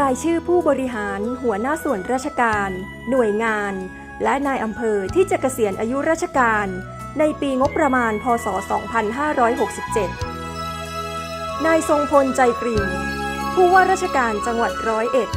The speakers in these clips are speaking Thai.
รายชื่อผู้บริหารหัวหน้าส่วนราชการ หน่วยงาน และนายอำเภอที่จะเกษียณอายุราชการ ในปีงบประมาณ พศ 2567 นายทรงพลใจกริ่งผู้ว่าราชการจังหวัดร้อยเอ็ด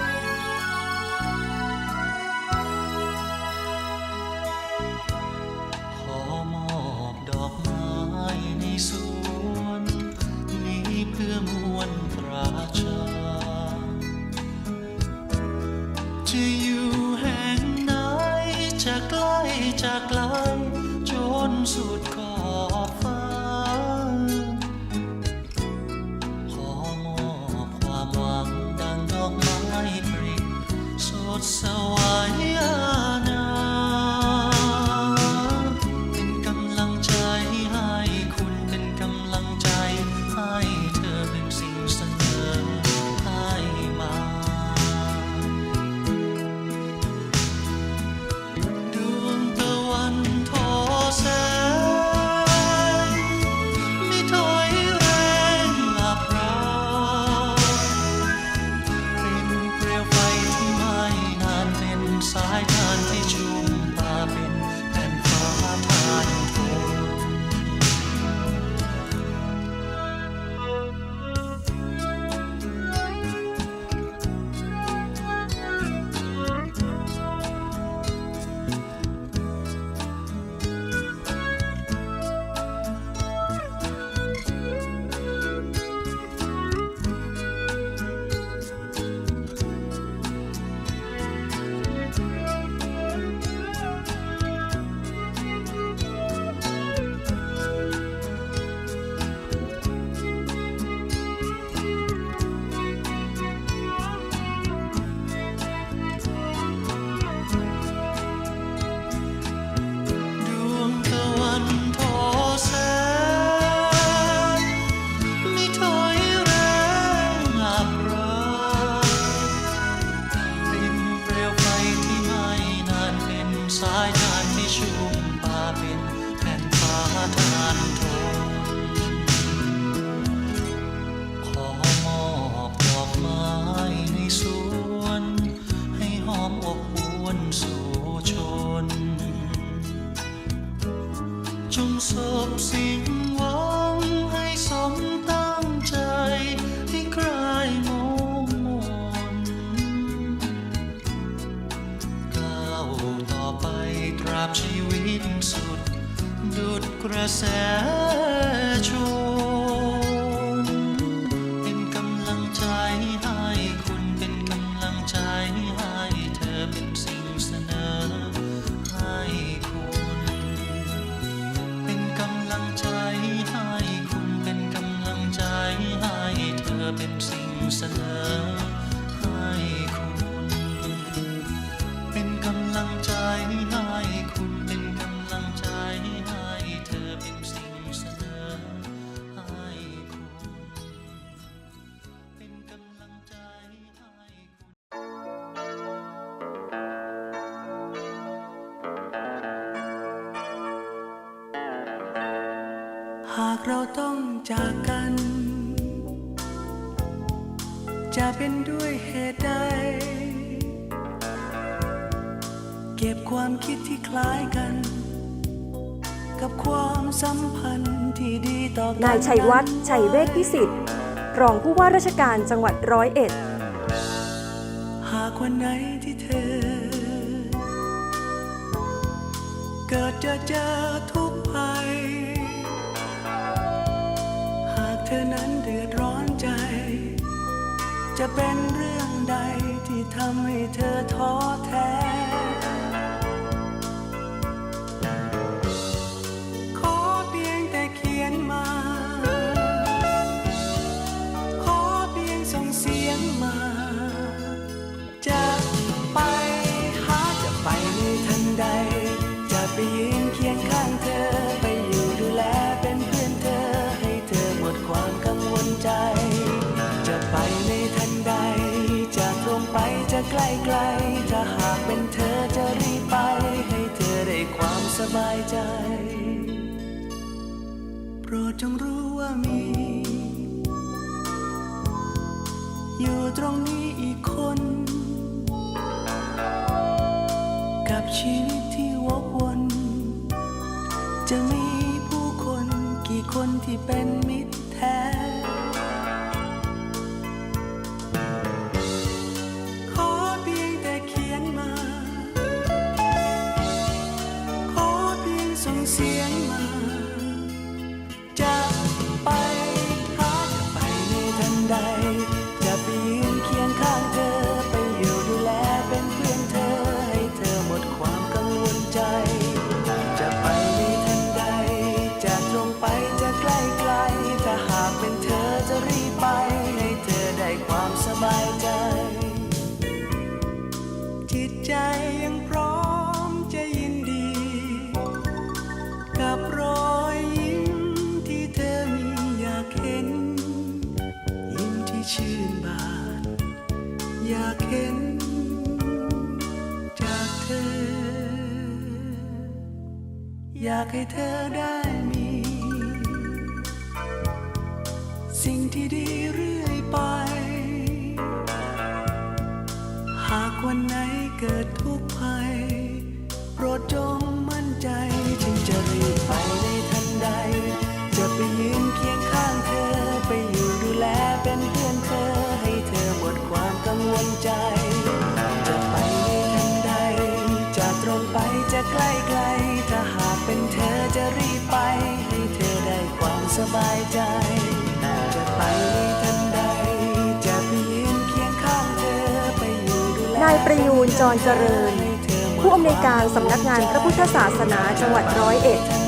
ส สายทานที่ชุ่มป่าเป็นแผ่นฟ้าทานท แสชนเป็นกำลังใจให้คุณเป็นกำลังใจให้เธอเป็นสิ่งเสนอให้คุณ เป็นกำลังใจให้คุณเป็นกำลังใจให้เธอเป็นสิ่งเสนอ กับความสัมพันธ์ที่ดีต่อกันนายชัยวัฒน์ชัยเวชพิสิทธิ์ รองผู้ว่าราชการจังหวัดร้อยเอ็ด หากวันไหนที่เธอ เกิดจะเจอทุกข์ภัย หากเธอนั้นเดือดร้อนใจ จะเป็นเรื่องใดที่ทำให้เธอท้อแท้ จงรู้ว่ามี อยู่ตรงนี้อีกคน กับชีวิต ให้เธอได้มี สิ่งที่ดีเรื่อยไป หากวันไหนเกิดทุกข์ภัย โปรดจง บายใจจะไปทันใด จะไปยืเคียงข้างเธอไปอยู่ดูแลนายประยูนจรเจริญ ผู้อำนวยการสำนักงานพระพุทธศาสนาจังหวัดร้อยเอ็ด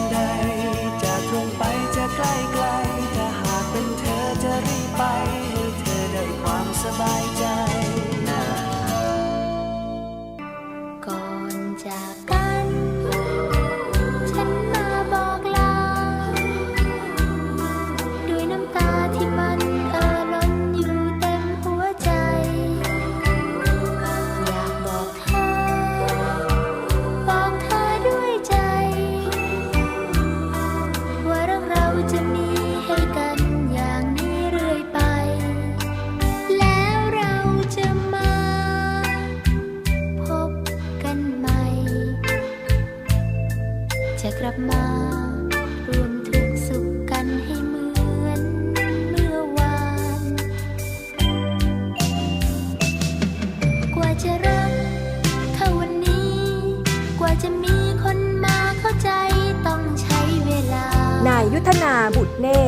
บุตรเน่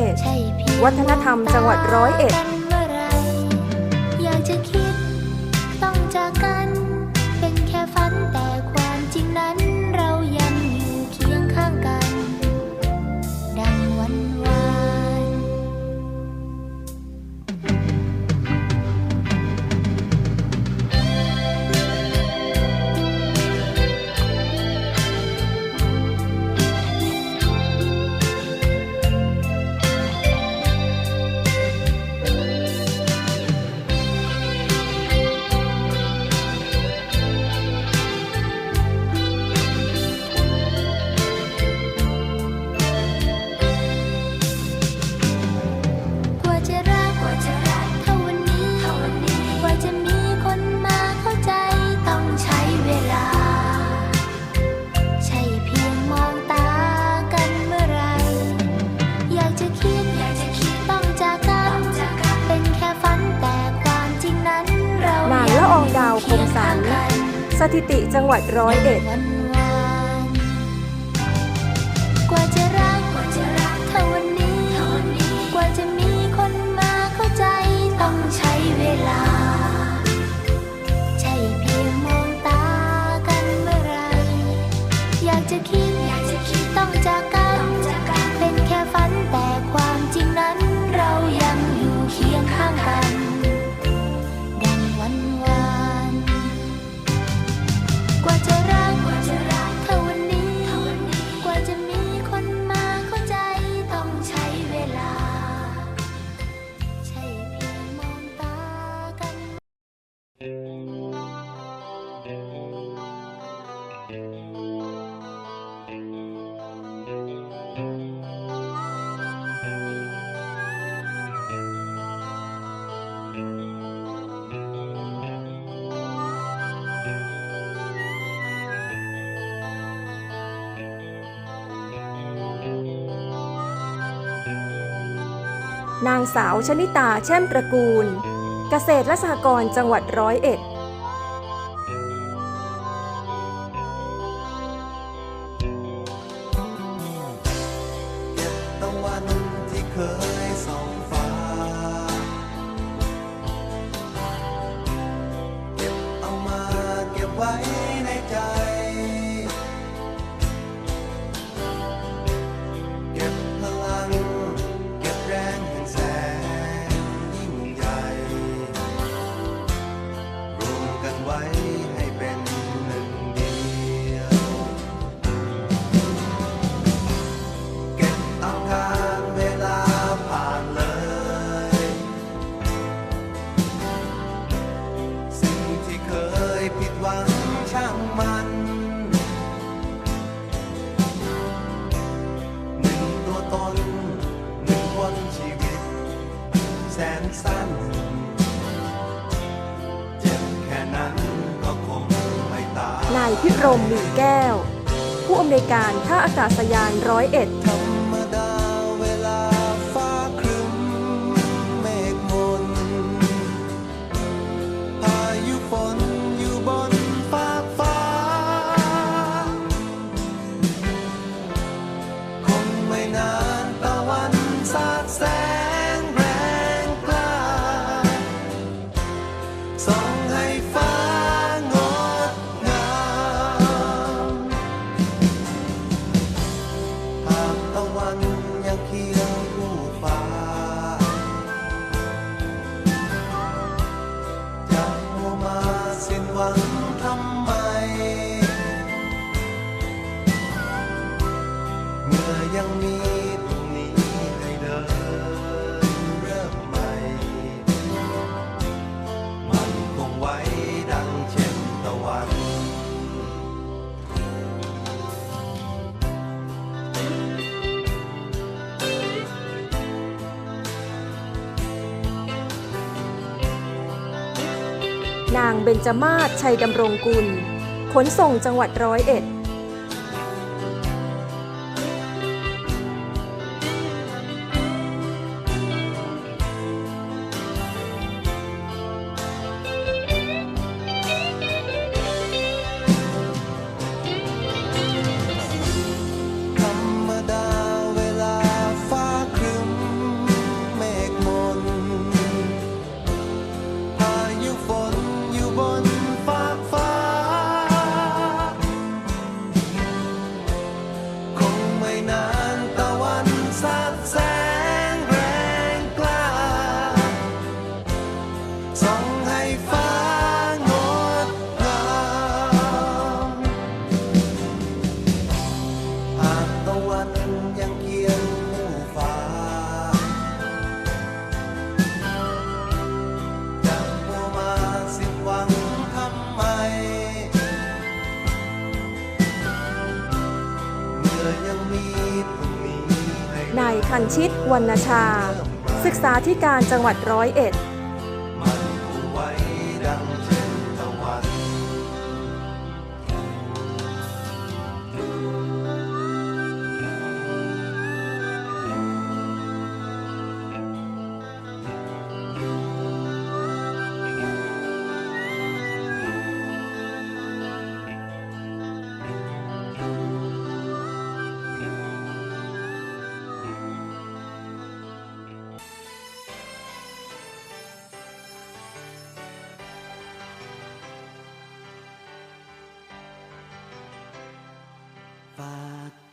วัฒนธรรมจังหวัดร้อยเอ็ด ร้อยเอ็ด นางสาวชนิตาแช่มตระกูล เกษตรและสหกรณ์จังหวัดร้อยเอ็ด นางเบญจมาศชัยดำรงกุล ขนส่งจังหวัดร้อยเอ็ด คันชิตวรรณชา ศึกษาธิการจังหวัดร้อยเอ็ด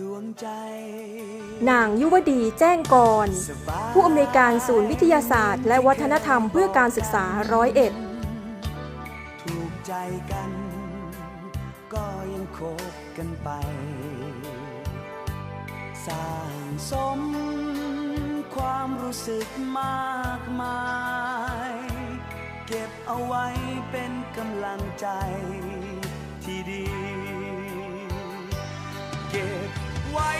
ดวงใจ นางยุวดีแจ้งกร ผู้อำนวยการศูนย์วิทยาศาสตร์ และวัฒนธรรมเพื่อการศึกษาร้อยเอ็ดถูกใจกัน ก็ยังคบกันไป สร้างสมความรู้สึกมากมาย เก็บเอาไว้เป็นกำลังใจ ไว้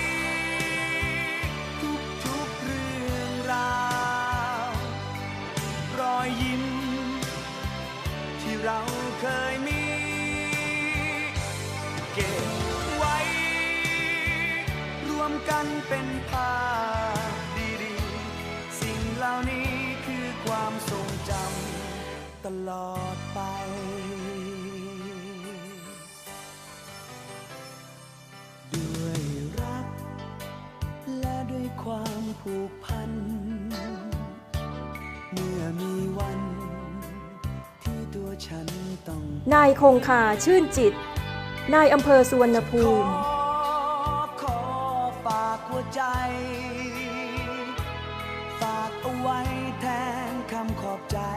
ทุกทุกเรื่องราว รอยยิ้ม ที่เราเคยมี เก็บไว้ รวมกันเป็นภาพ ผูกพัน เมื่อมีวัน ที่ตัวฉันต้องนายคงคาชื่นจิต นายอำเภอสุวรรณภูขอมิขอฝากหัวใจ ฝากเอาไว้แทนคำขอบใจจ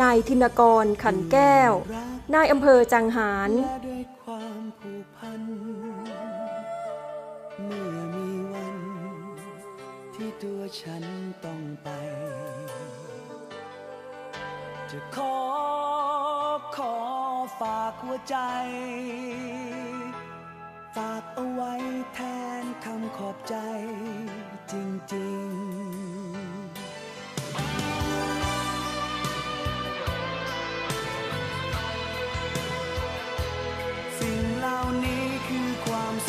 นายธินกรขันแก้ว นายอำเภอจังหารและด้วยความผูกพันเมื่อมีวันที่ตัวฉันต้องไป จะขอขอฝากหัวใจ ฝากเอาไว้แทนคำขอบใจจริง ๆ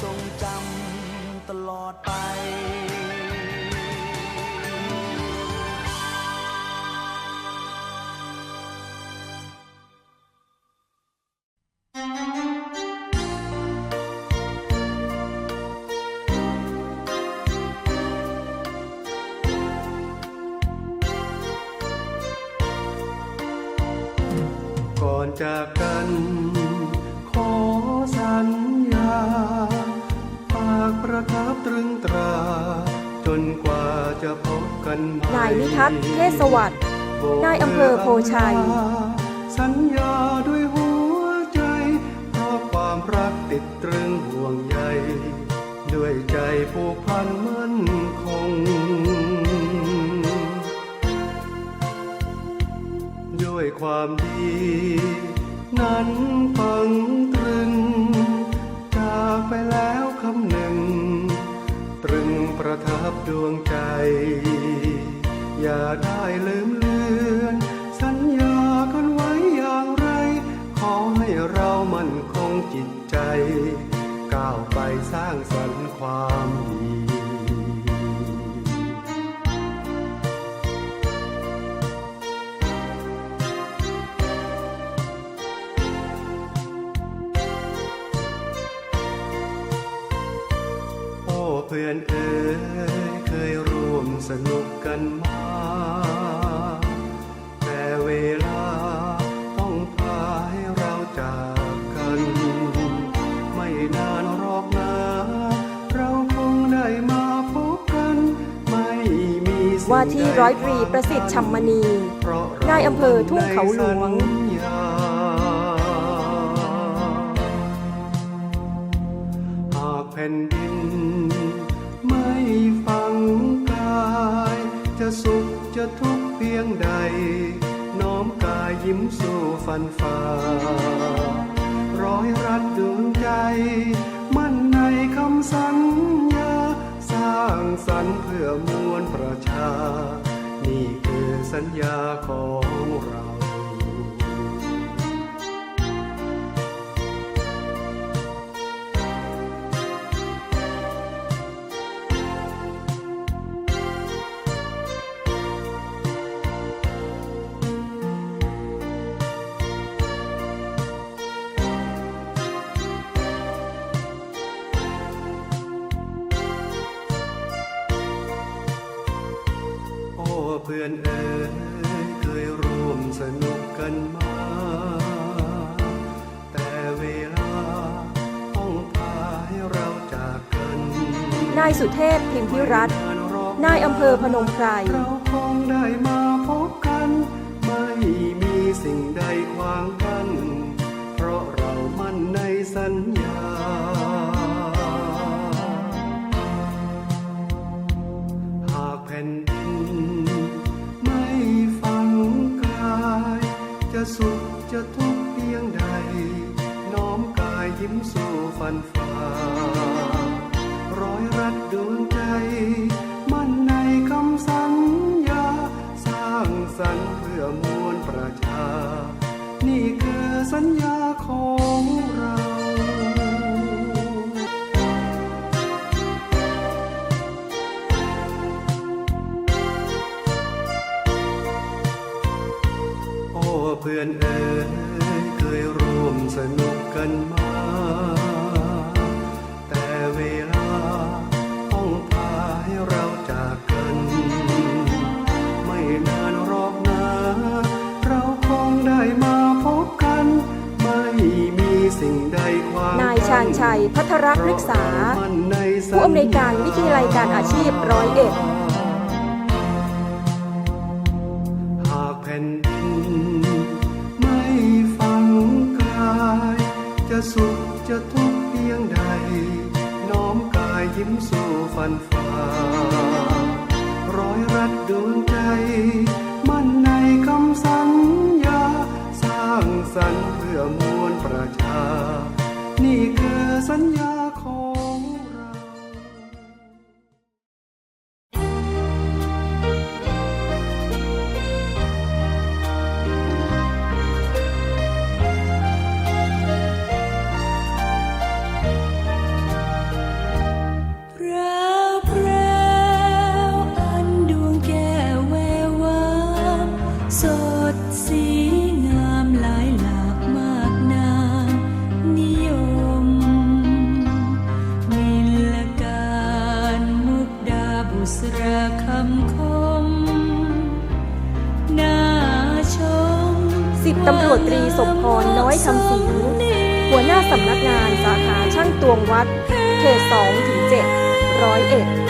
ทรงจำตลอดไปก่อนจาก นใหม่นายนิทัศน์เทศสวัสดิ์นายอำเภอโพชัย สัญญาด้วยหัวใจเพราะความรักติดตรึงห่วงใยด้วยใจผูกพันมั่นคง ด้วยความดี นั้นฝังตรึงจากไปแล้วคำหนึ่ง ตรึงประทับดวงใจ อย่าได้ลืมเลือน สัญญากันไว้อย่างไร ขอให้เรามั่นคงจิตใจ ก้าวไปสร้างสรรค์ความดีโอ้เพื่อนเอ๋ยเคยร่วมสนุก ว่าที่ร้อยตรีประสิทธิ์ชัมมณีนายอำเภอทุ่งเขาหลวง หากแผ่นดินไม่ฟังกาย จะสุขจะทุกข์เพียงใด น้อมกายยิ้มสู้ฟันฝ่าร้อยรัดดวงใจ มั่นในคำสัญญา สร้างสรรค์เพื่อม ญญาของายสุเทพพิมพิรัตนายอำเภอพนมไพรเราคงได้มาพบกัน ไม่มีสิ่งใดขวางกัน เพราะเรามั่นในสัญญา วิทยาลัยการอาชีพร้อยเอ็ด it.